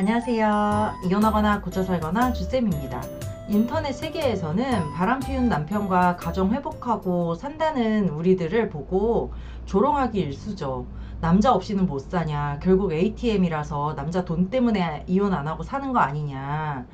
안녕하세요. 이혼하거나 고쳐 살거나 주쌤입니다. 인터넷 세계에서는 바람 피운 남편과 가정 회복하고 산다는 우리들을 보고 조롱하기 일쑤죠. 남자 없이는 못 사냐. 결국 ATM이라서 남자 돈 때문에 이혼 안 하고 사는 거 아니냐.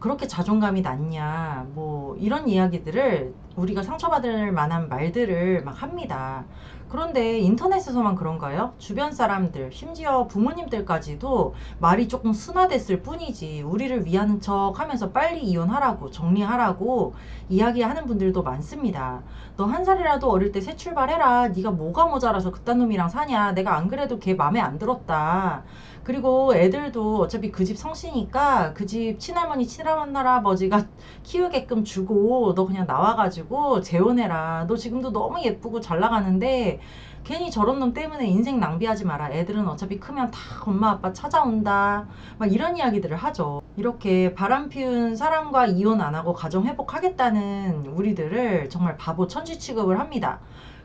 그렇게 자존감이 낮냐. 뭐 이런 이야기들을 우리가 상처받을 만한 말들을 막 합니다. 그런데 인터넷에서만 그런가요? 주변 사람들, 심지어 부모님들까지도 말이 조금 순화됐을 뿐이지 우리를 위하는 척 하면서 빨리 이혼하라고 정리하라고 이야기하는 분들도 많습니다. 너 한 살이라도 어릴 때 새 출발해라. 네가 뭐가 모자라서 그딴 놈이랑 사냐. 내가 안 그래도 걔 맘에 안 들었다. 그리고 애들도 어차피 그 집 성씨니까 그 집 친할머니 친할아버지가 키우게끔 주고 너 그냥 나와가지고 재혼해라. 너 지금도 너무 예쁘고 잘 나가는데 괜히 저런 놈 때문에 인생 낭비하지 마라. 애들은 어차피 크면 다 엄마 아빠 찾아온다. 막 이런 이야기들을 하죠. 이렇게 바람 피운 사람과 이혼 안 하고 가정 회복하겠다는 우리들을 정말 바보 천지 취급을 합니다.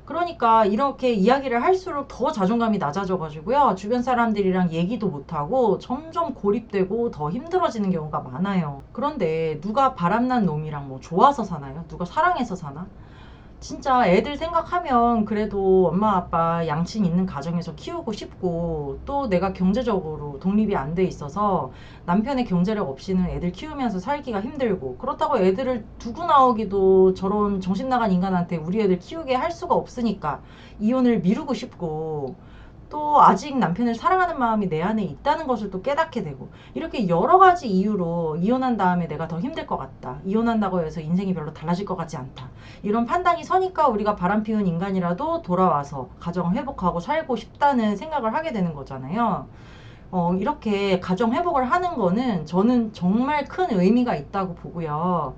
그러니까 이렇게 이야기를 할수록 더 자존감이 낮아져 가지고요. 주변 사람들이랑 얘기도 못하고 점점 고립되고 더 힘들어지는 경우가 많아요. 그런데 누가 바람난 놈이랑 뭐 좋아서 사나요? 누가 사랑해서 사나? 진짜 애들 생각하면 그래도 엄마 아빠 양친 있는 가정에서 키우고 싶고 또 내가 경제적으로 독립이 안 돼 있어서 남편의 경제력 없이는 애들 키우면서 살기가 힘들고 그렇다고 애들을 두고 나오기도 저런 정신 나간 인간한테 우리 애들 키우게 할 수가 없으니까 이혼을 미루고 싶고 또 아직 남편을 사랑하는 마음이 내 안에 있다는 것을 또 깨닫게 되고 이렇게 여러 가지 이유로 이혼한 다음에 내가 더 힘들 것 같다. 이혼한다고 해서 인생이 별로 달라질 것 같지 않다. 이런 판단이 서니까 우리가 바람 피운 인간이라도 돌아와서 가정 회복하고 살고 싶다는 생각을 하게 되는 거잖아요. 어, 이렇게 가정 회복을 하는 거는 저는 정말 큰 의미가 있다고 보고요.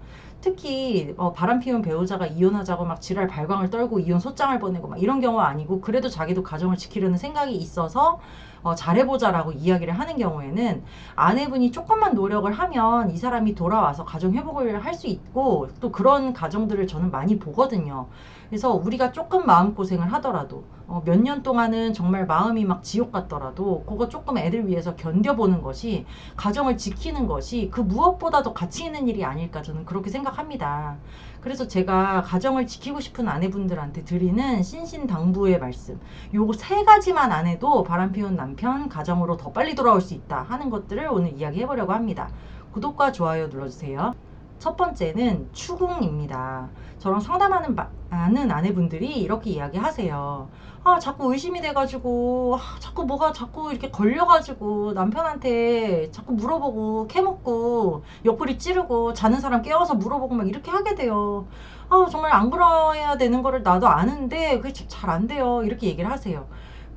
특히 어, 바람 피운 배우자가 이혼하자고 막 지랄 발광을 떨고 이혼 소장을 보내고 막 이런 경우 아니고 그래도 자기도 가정을 지키려는 생각이 있어서 어, 잘해보자라고 이야기를 하는 경우에는 아내분이 조금만 노력을 하면 이 사람이 돌아와서 가정 회복을 할 수 있고 또 그런 가정들을 저는 많이 보거든요. 그래서 우리가 조금 마음고생을 하더라도 어, 몇 년 동안은 정말 마음이 막 지옥 같더라도 그거 조금 애들 위해서 견뎌보는 것이 가정을 지키는 것이 그 무엇보다도 가치 있는 일이 아닐까 저는 그렇게 생각합니다. 그래서 제가 가정을 지키고 싶은 아내분들한테 드리는 신신당부의 말씀. 요거 세 가지만 안 해도 바람 피운 남편 가정으로 더 빨리 돌아올 수 있다 하는 것들을 오늘 이야기해 보려고 합니다. 구독과 좋아요 눌러주세요. 첫 번째는 추궁입니다. 저랑 상담하는 마- 많은 아내분들이 이렇게 이야기하세요. 아, 자꾸 의심이 돼가지고, 아, 자꾸 뭐가 자꾸 이렇게 걸려가지고, 남편한테 자꾸 물어보고, 캐묻고, 옆구리 찌르고, 자는 사람 깨워서 물어보고, 막 이렇게 하게 돼요. 아, 정말 안 그래야 되는 거를 나도 아는데, 그게 잘 안 돼요. 이렇게 얘기를 하세요.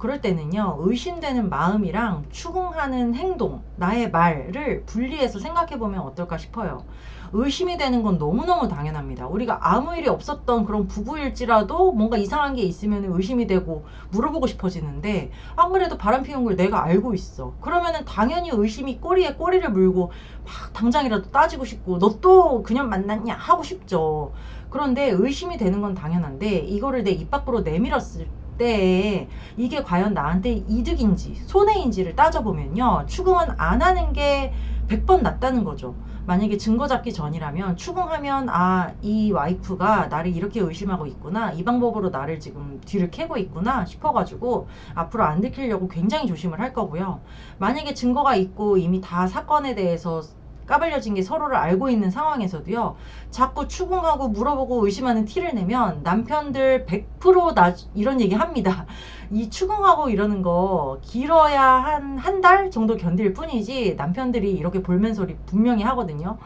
그럴 때는요, 의심되는 마음이랑 추궁하는 행동, 나의 말을 분리해서 생각해 보면 어떨까 싶어요. 의심이 되는 건 너무너무 당연합니다. 우리가 아무 일이 없었던 그런 부부일지라도 뭔가 이상한 게 있으면 의심이 되고 물어보고 싶어지는데 안 그래도 바람 피운 걸 내가 알고 있어. 그러면은 당연히 의심이 꼬리에 꼬리를 물고 막 당장이라도 따지고 싶고 너 또 그냥 만났냐 하고 싶죠. 그런데 의심이 되는 건 당연한데 이거를 내 입 밖으로 내밀었을 때 이게 과연 나한테 이득인지 손해인지를 따져보면요. 추궁은 안 하는 게 100번 낫다는 거죠. 만약에 증거 잡기 전이라면 추궁하면 아, 이 와이프가 나를 이렇게 의심하고 있구나. 이 방법으로 나를 지금 뒤를 캐고 있구나 싶어가지고 앞으로 안 들키려고 굉장히 조심을 할 거고요. 만약에 증거가 있고 이미 다 사건에 대해서 까발려진 게 서로를 알고 있는 상황에서도요. 자꾸 추궁하고 물어보고 의심하는 티를 내면 남편들 100%나 이런 얘기 합니다. 이 추궁하고 이러는 거 길어야 한 한 달 정도 견딜 뿐이지 남편들이 이렇게 볼멘소리 분명히 하거든요.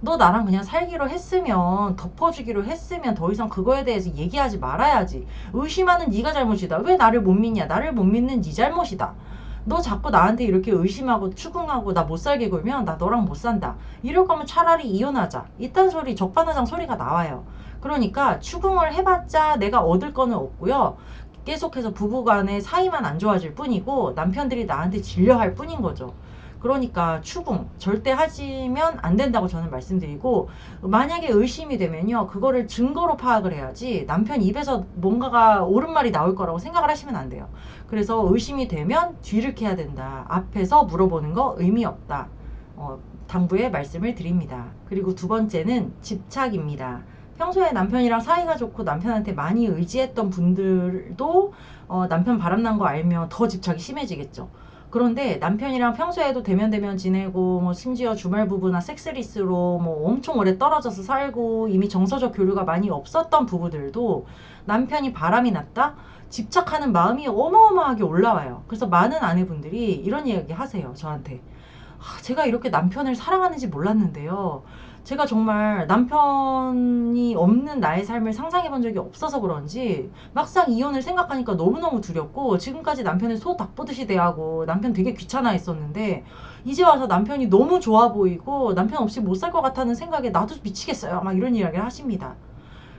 너 나랑 그냥 살기로 했으면 덮어주기로 했으면 더 이상 그거에 대해서 얘기하지 말아야지. 의심하는 네가 잘못이다. 왜 나를 못 믿냐? 나를 못 믿는 네 잘못이다. 너 자꾸 나한테 이렇게 의심하고 추궁하고 나 못 살게 굴면 나 너랑 못 산다. 이럴 거면 차라리 이혼하자. 이딴 소리 적반하장 소리가 나와요. 그러니까 추궁을 해봤자 내가 얻을 거는 없고요. 계속해서 부부 간의 사이만 안 좋아질 뿐이고 남편들이 나한테 질려할 뿐인 거죠. 그러니까 추궁 절대 하시면 안 된다고 저는 말씀드리고 만약에 의심이 되면요 그거를 증거로 파악을 해야지 남편 입에서 뭔가가 옳은 말이 나올 거라고 생각을 하시면 안 돼요. 그래서 의심이 되면 뒤를 캐야 된다. 앞에서 물어보는 거 의미 없다. 어, 당부의 말씀을 드립니다. 그리고 두 번째는 집착입니다. 평소에 남편이랑 사이가 좋고 남편한테 많이 의지했던 분들도 어, 남편 바람난 거 알면 더 집착이 심해지겠죠. 그런데 남편이랑 평소에도 대면 대면 지내고 뭐 심지어 주말 부부나 섹스리스로 뭐 엄청 오래 떨어져서 살고 이미 정서적 교류가 많이 없었던 부부들도 남편이 바람이 났다 집착하는 마음이 어마어마하게 올라와요. 그래서 많은 아내분들이 이런 이야기 하세요. 저한테. 아, 제가 이렇게 남편을 사랑하는지 몰랐는데요. 제가 정말 남편이 없는 나의 삶을 상상해 본 적이 없어서 그런지 막상 이혼을 생각하니까 너무너무 두렵고 지금까지 남편을 소 닭 보듯이 대하고 남편 되게 귀찮아 했었는데 이제 와서 남편이 너무 좋아 보이고 남편 없이 못 살 것 같다는 생각에 나도 미치겠어요. 막 이런 이야기를 하십니다.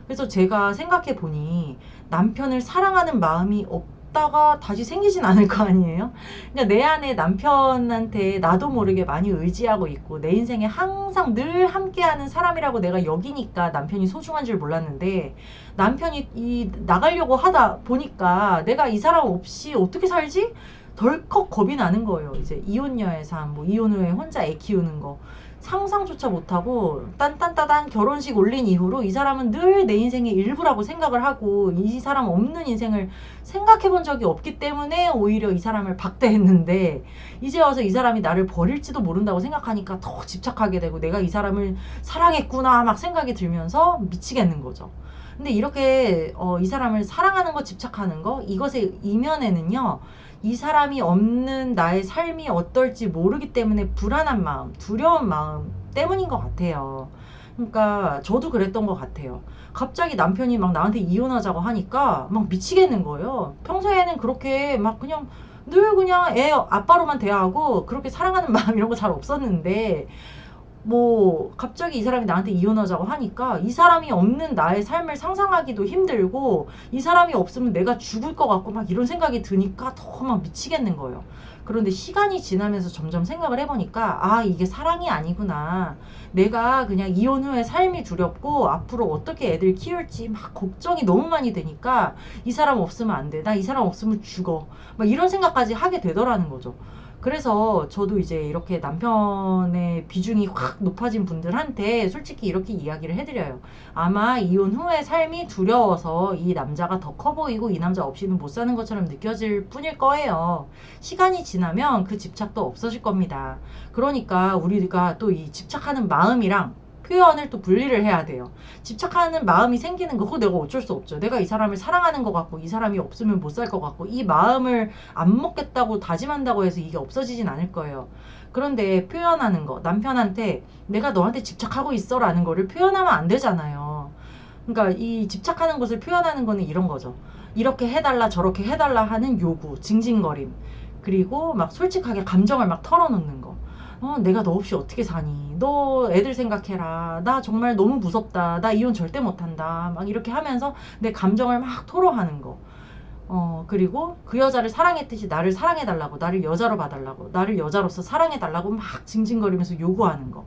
그래서 제가 생각해 보니 남편을 사랑하는 마음이 없 다가 다시 생기진 않을 거 아니에요? 그러니까 내 안에 남편한테 나도 모르게 많이 의지하고 있고 내 인생에 항상 늘 함께하는 사람이라고 내가 여기니까 남편이 소중한 줄 몰랐는데 남편이 이 나가려고 하다 보니까 내가 이 사람 없이 어떻게 살지? 덜컥 겁이 나는 거예요. 이제 이혼녀의 삶, 뭐 이혼 후에 혼자 애 키우는 거 상상조차 못하고 딴딴따단 결혼식 올린 이후로 이 사람은 늘 내 인생의 일부라고 생각을 하고 이 사람 없는 인생을 생각해 본 적이 없기 때문에 오히려 이 사람을 박대했는데 이제 와서 이 사람이 나를 버릴지도 모른다고 생각하니까 더 집착하게 되고 내가 이 사람을 사랑했구나 막 생각이 들면서 미치겠는 거죠. 근데 이렇게 어, 이 사람을 사랑하는 거 집착하는 거 이것의 이면에는요 이 사람이 없는 나의 삶이 어떨지 모르기 때문에 불안한 마음 두려운 마음 때문인 것 같아요. 그러니까 저도 그랬던 것 같아요. 갑자기 남편이 막 나한테 이혼하자고 하니까 막 미치겠는 거예요. 평소에는 그렇게 막 그냥 늘 그냥 애 아빠로만 대하고 그렇게 사랑하는 마음 이런 거 잘 없었는데 뭐 갑자기 이 사람이 나한테 이혼하자고 하니까 이 사람이 없는 나의 삶을 상상하기도 힘들고 이 사람이 없으면 내가 죽을 것 같고 막 이런 생각이 드니까 더 막 미치겠는 거예요. 그런데 시간이 지나면서 점점 생각을 해보니까 아 이게 사랑이 아니구나. 내가 그냥 이혼 후에 삶이 두렵고 앞으로 어떻게 애들 키울지 막 걱정이 너무 많이 되니까 이 사람 없으면 안 돼. 나 이 사람 없으면 죽어. 막 이런 생각까지 하게 되더라는 거죠. 그래서 저도 이제 이렇게 남편의 비중이 확 높아진 분들한테 솔직히 이렇게 이야기를 해드려요. 아마 이혼 후의 삶이 두려워서 이 남자가 더 커 보이고 이 남자 없이는 못 사는 것처럼 느껴질 뿐일 거예요. 시간이 지나면 그 집착도 없어질 겁니다. 그러니까 우리가 또 이 집착하는 마음이랑 표현을 또 분리를 해야 돼요. 집착하는 마음이 생기는 거, 그거 내가 어쩔 수 없죠. 내가 이 사람을 사랑하는 것 같고, 이 사람이 없으면 못 살 것 같고, 이 마음을 안 먹겠다고 다짐한다고 해서 이게 없어지진 않을 거예요. 그런데 표현하는 거, 남편한테 내가 너한테 집착하고 있어 라는 거를 표현하면 안 되잖아요. 그러니까 이 집착하는 것을 표현하는 거는 이런 거죠. 이렇게 해달라, 저렇게 해달라 하는 요구, 징징거림. 그리고 막 솔직하게 감정을 막 털어놓는 거. 어, 내가 너 없이 어떻게 사니? 너 애들 생각해라. 나 정말 너무 무섭다. 나 이혼 절대 못한다. 막 이렇게 하면서 내 감정을 막 토로하는 거. 어, 그리고 그 여자를 사랑했듯이 나를 사랑해달라고, 나를 여자로 봐달라고, 나를 여자로서 사랑해달라고 막 징징거리면서 요구하는 거.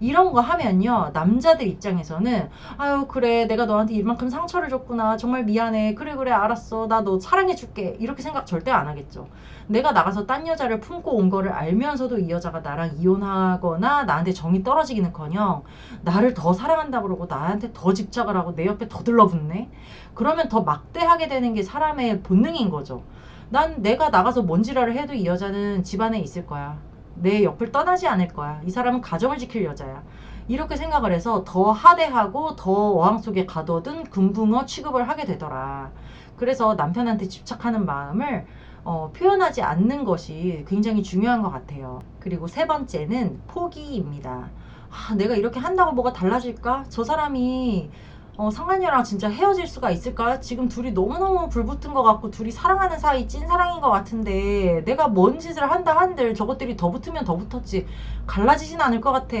이런 거 하면요, 남자들 입장에서는, 아유, 그래, 내가 너한테 이만큼 상처를 줬구나. 정말 미안해. 그래, 그래, 알았어. 나 너 사랑해줄게. 이렇게 생각 절대 안 하겠죠. 내가 나가서 딴 여자를 품고 온 거를 알면서도 이 여자가 나랑 이혼하거나 나한테 정이 떨어지기는 커녕 나를 더 사랑한다 그러고 나한테 더 집착을 하고 내 옆에 더 들러붙네? 그러면 더 막대하게 되는 게 사람의 본능인 거죠. 난 내가 나가서 뭔지라를 해도 이 여자는 집안에 있을 거야. 내 옆을 떠나지 않을 거야. 이 사람은 가정을 지킬 여자야. 이렇게 생각을 해서 더 하대하고 더 어항 속에 가둬둔 금붕어 취급을 하게 되더라. 그래서 남편한테 집착하는 마음을 어, 표현하지 않는 것이 굉장히 중요한 것 같아요. 그리고 세 번째는 포기입니다. 아, 내가 이렇게 한다고 뭐가 달라질까? 저 사람이 어, 상관녀랑 진짜 헤어질 수가 있을까? 지금 둘이 너무너무 불붙은 것 같고 둘이 사랑하는 사이 찐사랑인 것 같은데 내가 뭔 짓을 한다 한들 저것들이 더 붙으면 더 붙었지 갈라지진 않을 것 같아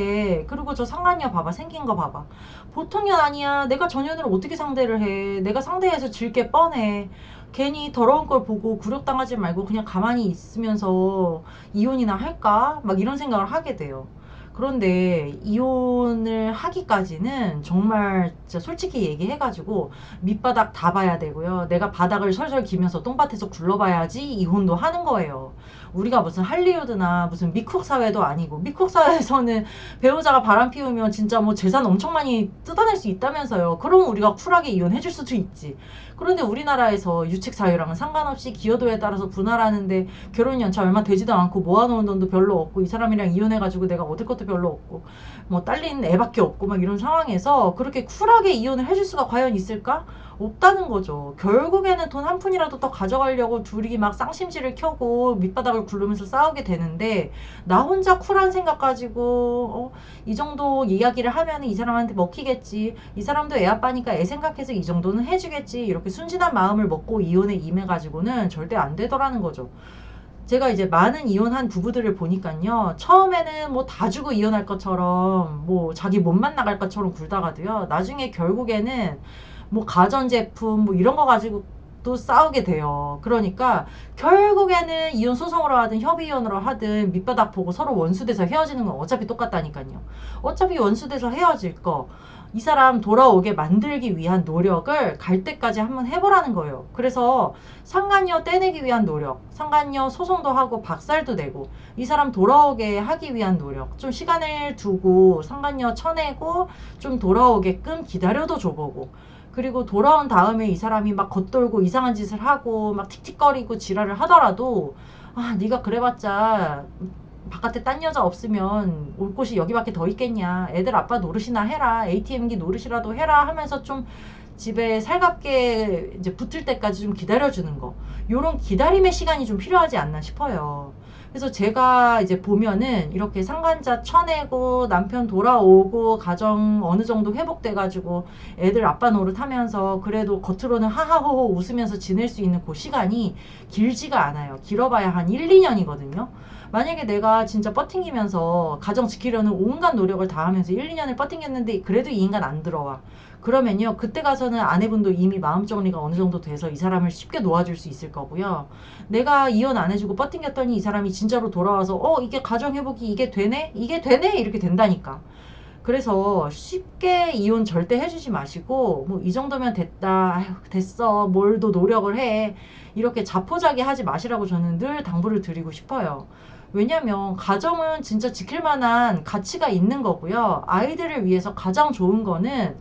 그리고 저 상관녀 봐봐 생긴 거 봐봐 보통 년 아니야 내가 저 년을 어떻게 상대를 해 내가 상대해서 질 게 뻔해 괜히 더러운 걸 보고 굴욕당하지 말고 그냥 가만히 있으면서 이혼이나 할까? 막 이런 생각을 하게 돼요. 그런데 이혼을 하기까지는 정말 솔직히 얘기해가지고 밑바닥 다 봐야 되고요. 내가 바닥을 설설 기면서 똥밭에서 굴러봐야지 이혼도 하는 거예요. 우리가 무슨 할리우드나 무슨 미쿡 사회도 아니고 미쿡 사회에서는 배우자가 바람 피우면 진짜 뭐 재산 엄청 많이 뜯어낼 수 있다면서요. 그럼 우리가 쿨하게 이혼해줄 수도 있지. 그런데 우리나라에서 유책 사유랑은 상관없이 기여도에 따라서 분할하는데 결혼 연차 얼마 되지도 않고 모아놓은 돈도 별로 없고 이 사람이랑 이혼해가지고 내가 얻을 것도 별로 없고 뭐 딸린 애밖에 없고 막 이런 상황에서 그렇게 쿨하게 이혼을 해줄 수가 과연 있을까? 없다는 거죠. 결국에는 돈 한 푼이라도 더 가져가려고 둘이 막 쌍심지를 켜고 밑바닥을 굴르면서 싸우게 되는데 나 혼자 쿨한 생각 가지고 어, 이 정도 이야기를 하면 이 사람한테 먹히겠지. 이 사람도 애 아빠니까 애 생각해서 이 정도는 해주겠지. 이렇게 순진한 마음을 먹고 이혼에 임해가지고는 절대 안 되더라는 거죠. 제가 이제 많은 이혼한 부부들을 보니까요. 처음에는 뭐 다 주고 이혼할 것처럼 뭐 자기 몸만 나갈 것처럼 굴다가도요. 나중에 결국에는 뭐 가전제품 뭐 이런 거 가지고 또 싸우게 돼요. 그러니까 결국에는 이혼 소송으로 하든 협의이혼으로 하든 밑바닥 보고 서로 원수돼서 헤어지는 건 어차피 똑같다니까요. 어차피 원수돼서 헤어질 거. 이 사람 돌아오게 만들기 위한 노력을 갈 때까지 한번 해보라는 거예요. 그래서 상간녀 떼내기 위한 노력, 상간녀 소송도 하고 박살도 내고 이 사람 돌아오게 하기 위한 노력, 좀 시간을 두고 상간녀 쳐내고 좀 돌아오게끔 기다려도 줘보고 그리고 돌아온 다음에 이 사람이 막 겉돌고 이상한 짓을 하고 막 틱틱거리고 지랄을 하더라도 아 네가 그래봤자 바깥에 딴 여자 없으면 올 곳이 여기밖에 더 있겠냐 애들 아빠 노릇이나 해라 ATM기 노릇이라도 해라 하면서 좀 집에 살갑게 이제 붙을 때까지 좀 기다려주는 거 요런 기다림의 시간이 좀 필요하지 않나 싶어요 그래서 제가 이제 보면은 이렇게 상간자 쳐내고 남편 돌아오고 가정 어느 정도 회복돼가지고 애들 아빠 노릇 하면서 그래도 겉으로는 하하호호 웃으면서 지낼 수 있는 그 시간이 길지가 않아요. 길어봐야 한 1, 2년이거든요. 만약에 내가 진짜 버팅기면서 가정 지키려는 온갖 노력을 다 하면서 1, 2년을 버팅겼는데 그래도 이 인간 안 들어와. 그러면요, 그때 가서는 아내분도 이미 마음 정리가 어느 정도 돼서 이 사람을 쉽게 놓아줄 수 있을 거고요. 내가 이혼 안 해주고 버팅겼더니 이 사람이 진짜로 돌아와서, 어, 이게 가정 회복이 이게 되네? 이게 되네? 이렇게 된다니까. 그래서 쉽게 이혼 절대 해주지 마시고, 뭐, 이 정도면 됐다. 됐어. 뭘 더 노력을 해. 이렇게 자포자기 하지 마시라고 저는 늘 당부를 드리고 싶어요. 왜냐면 가정은 진짜 지킬 만한 가치가 있는 거고요. 아이들을 위해서 가장 좋은 거는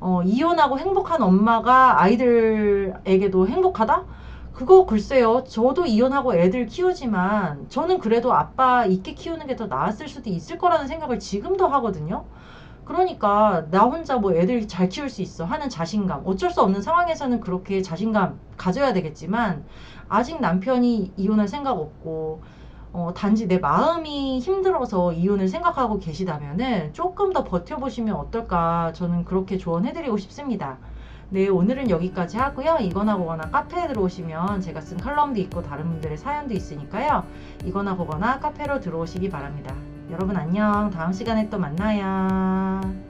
어, 이혼하고 행복한 엄마가 아이들에게도 행복하다? 그거 글쎄요. 저도 이혼하고 애들 키우지만 저는 그래도 아빠 있게 키우는 게 더 나았을 수도 있을 거라는 생각을 지금도 하거든요. 그러니까 나 혼자 뭐 애들 잘 키울 수 있어 하는 자신감. 어쩔 수 없는 상황에서는 그렇게 자신감 가져야 되겠지만 아직 남편이 이혼할 생각 없고 어, 단지 내 마음이 힘들어서 이혼을 생각하고 계시다면은 조금 더 버텨보시면 어떨까 저는 그렇게 조언해드리고 싶습니다. 네, 오늘은 여기까지 하고요. 이거나 보거나 카페에 들어오시면 제가 쓴 칼럼도 있고 다른 분들의 사연도 있으니까요. 이거나 보거나 카페로 들어오시기 바랍니다. 여러분 안녕. 다음 시간에 또 만나요.